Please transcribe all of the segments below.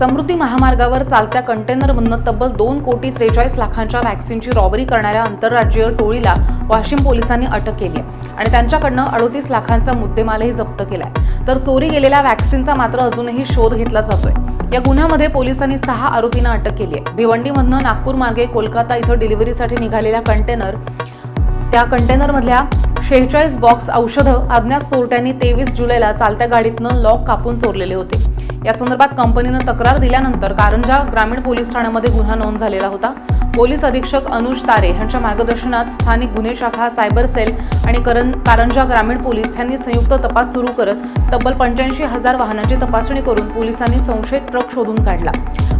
समृद्धी महामार्गावर चालत्या कंटेनरमधनं तब्बल दोन कोटी त्रेचाळीस लाखांच्या वॅक्सिनची रॉबरी करणाऱ्या आंतरराज्यीय टोळीला वाशिम पोलिसांनी अटक केली आहे. आणि त्यांच्याकडनं अडोतीस लाखांचा मुद्देमालही जप्त केलाय. तर चोरी गेलेल्या व्हॅक्सिनचा मात्र अजूनही शोध घेतला जातोय. या गुन्ह्यामध्ये पोलिसांनी सहा आरोपींना अटक केली आहे. भिवंडीमधनं नागपूर मार्गे कोलकाता इथं डिलिव्हरीसाठी निघालेल्या कंटेनर त्या कंटेनरमधल्या शेहेचाळीस बॉक्स औषधं अज्ञात चोरट्यांनी तेवीस जुलैला चालत्या गाडीतनं लॉक कापून चोरलेले होते. या संदर्भात कंपनीनं तक्रार दिल्यानंतर कारंजा ग्रामीण पोलीस ठाण्यामध्ये गुन्हा नोंद झालेला होता. पोलीस अधीक्षक अनुज तारे यांच्या मार्गदर्शनात स्थानिक गुन्हे शाखा सायबर सेल आणि करं कारंजा ग्रामीण पोलीस यांनी संयुक्त तपास सुरू करत तब्बल पंच्याऐंशी हजार वाहनांची तपासणी करून पोलिसांनी संशयित ट्रक शोधून काढला.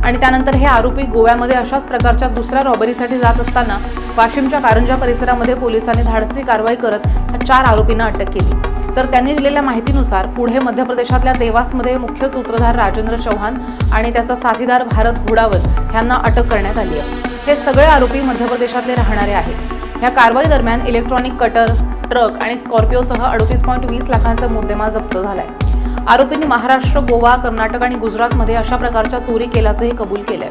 आणि त्यानंतर हे आरोपी गोव्यामध्ये अशाच प्रकारच्या दुसऱ्या रॉबरीसाठी जात असताना वाशिमच्या कारंजा परिसरामध्ये पोलिसांनी धाडसी कारवाई करत चार आरोपींना अटक केली. तर त्यांनी दिलेल्या माहितीनुसार पुढे मध्य प्रदेशातल्या देवासमध्ये मुख्य सूत्रधार राजेंद्र चव्हाण आणि त्याचा साथीदार भारत घोडावत ह्यांना अटक करण्यात आली आहे. हे सगळे आरोपी मध्य प्रदेशातले राहणारे आहेत. या कारवाई दरम्यान इलेक्ट्रॉनिक कटर ट्रक आणि स्कॉर्पिओसह अडतीस पॉईंट वीस लाखांचा मुद्देमाल जप्त झालाय. आरोपींनी महाराष्ट्र गोवा कर्नाटक आणि गुजरातमध्ये अशा प्रकारच्या चोरी केल्याचंही कबूल केलंय.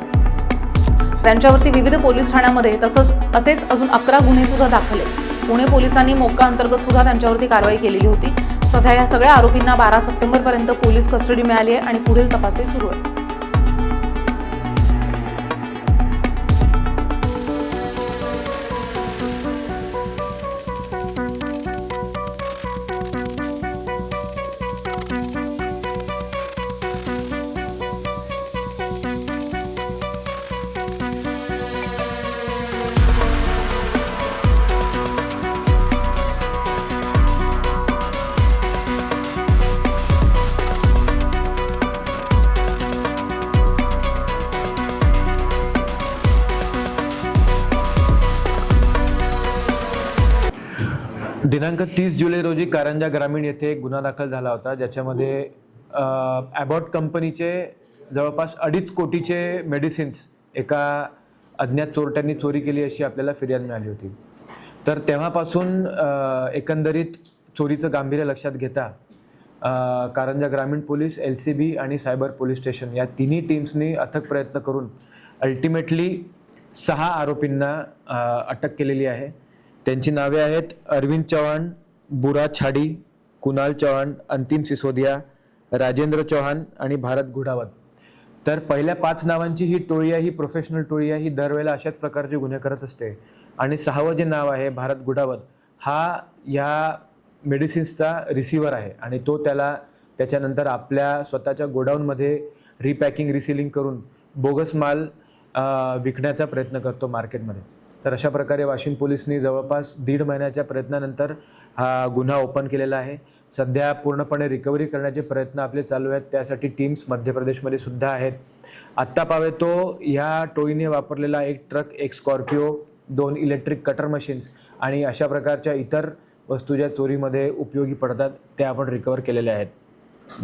त्यांच्यावरती विविध पोलीस ठाण्यामध्ये तसंच असेच अजून अकरा गुन्हे सुद्धा दाखल आहेत. पुणे पोलिसांनी मोक्का अंतर्गत सुद्धा त्यांच्यावरती कारवाई केलेली होती. सध्या या सगळ्या आरोपींना बारा सप्टेंबरपर्यंत पोलीस कस्टडी मिळाली आहे आणि पुढील तपासही सुरू आहे. दिनांक तीस जुलै रोजी कारंजा ग्रामीण येथे एक गुन्हा दाखल झाला होता ज्याच्यामध्ये ॲबॉट कंपनीचे जवळपास अडीच कोटीचे मेडिसिन्स एका अज्ञात चोरट्यांनी चोरी केली अशी आपल्याला फिर्याद मिळाली होती. तर तेव्हापासून एकंदरीत चोरीचं गांभीर्य लक्षात घेता कारंजा ग्रामीण पोलीस एल सी बी आणि सायबर पोलीस स्टेशन या तिन्ही टीम्सनी अथक प्रयत्न करून अल्टिमेटली सहा आरोपींना अटक केलेली आहे. त्यांची नावे आहेत अरविंद चव्हाण बुरा छाडी कुणाल चव्हाण अंतिम सिसोदिया राजेंद्र चौहान आणि भारत घुडावत. तर पहिल्या पाच नावांची ही टोळी आहे ही प्रोफेशनल टोळी आहे ही दरवेळेला अशाच प्रकारचे गुन्हे करत असते. आणि सहावं जे नाव आहे भारत गुडावत हा या मेडिसिन्सचा रिसिव्हर आहे. आणि तो त्याला त्याच्यानंतर आपल्या स्वतःच्या गोडाऊनमध्ये रिपॅकिंग रिसिलिंग करून बोगस माल विकण्याचा प्रयत्न करतो मार्केटमध्ये. तर अशा प्रकारे वाशिम पोलिसनी जवळपास दीड महिन्याच्या प्रयत्नानंतर हा गुन्हा ओपन केलेला आहे. सध्या पूर्णपणे रिकव्हरी करण्याचे प्रयत्न आपले चालू आहेत. त्यासाठी टीम्स मध्य प्रदेशमध्ये सुद्धा आहेत. आत्ता पावे तो ह्या टोळीने वापरलेला एक ट्रक एक स्कॉर्पिओ दोन इलेक्ट्रिक कटर मशीन्स आणि अशा प्रकारच्या इतर वस्तू ज्या चोरीमध्ये उपयोगी पडतात त्या आपण रिकवर केलेल्या आहेत.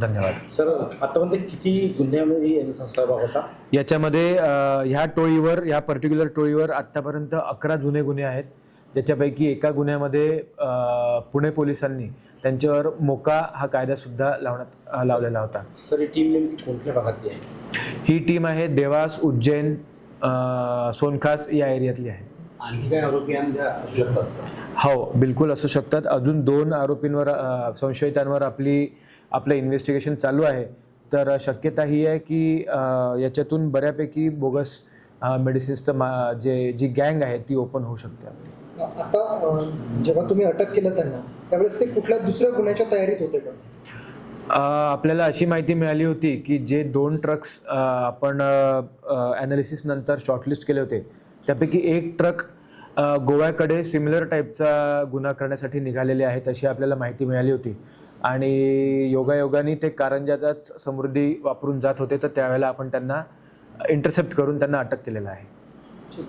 धन्यवाद. सर आतापर्यंत किती गुन्ह्यामध्ये यांचा सहभाग होता? याच्यामध्ये अ, ह्या टोळीवर ह्या पर्टिक्युलर टोळीवर आत्तापर्यंत अकरा जुने गुन्हे आहेत. ज्याच्यापैकी एका गुन्ह्यामध्ये अ, पुणे पोलिसांनी त्यांच्यावर मोका हा कायदासुद्धा लावण्यात अ, लावलेला होता. सर ही टीम नेमकी कोणत्या भागातली आहे? ही टीम आहे देवास उज्जैन अ, सोनखास या एरियातली आहे. आणखी काय आरोपी असू शकतात हो बिलकुल असू शकतात. अजून दोन आरोपींवर अ, संशयितांवर आपली आपलं इन्व्हेस्टिगेशन चालू आहे. तर शक्यता ही आहे की याच्यातून बऱ्यापैकी बोगस मेडिसिन्सचं मा जे जी गँग आहे ती ओपन होऊ शकते आपली. आता जेव्हा तुम्ही अटक केलं त्यांना त्यावेळेस ते कुठल्या दुसऱ्या गुन्ह्याच्या तयारीत होते का? आपल्याला अशी माहिती मिळाली होती की जे दोन ट्रक्स आपण ॲनालिसिस नंतर शॉर्टलिस्ट केले होते त्यापैकी एक ट्रक गोव्याकडे सिमिलर टाईपचा गुन्हा करण्यासाठी निघालेले आहेत अशी आपल्याला माहिती मिळाली होती. आणि योगायोगाने ते कारंजाचाच समृद्धी वापरून जात होते तर त्यावेळेला आपण त्यांना इंटरसेप्ट करून त्यांना अटक केलेलं आहे. ठीक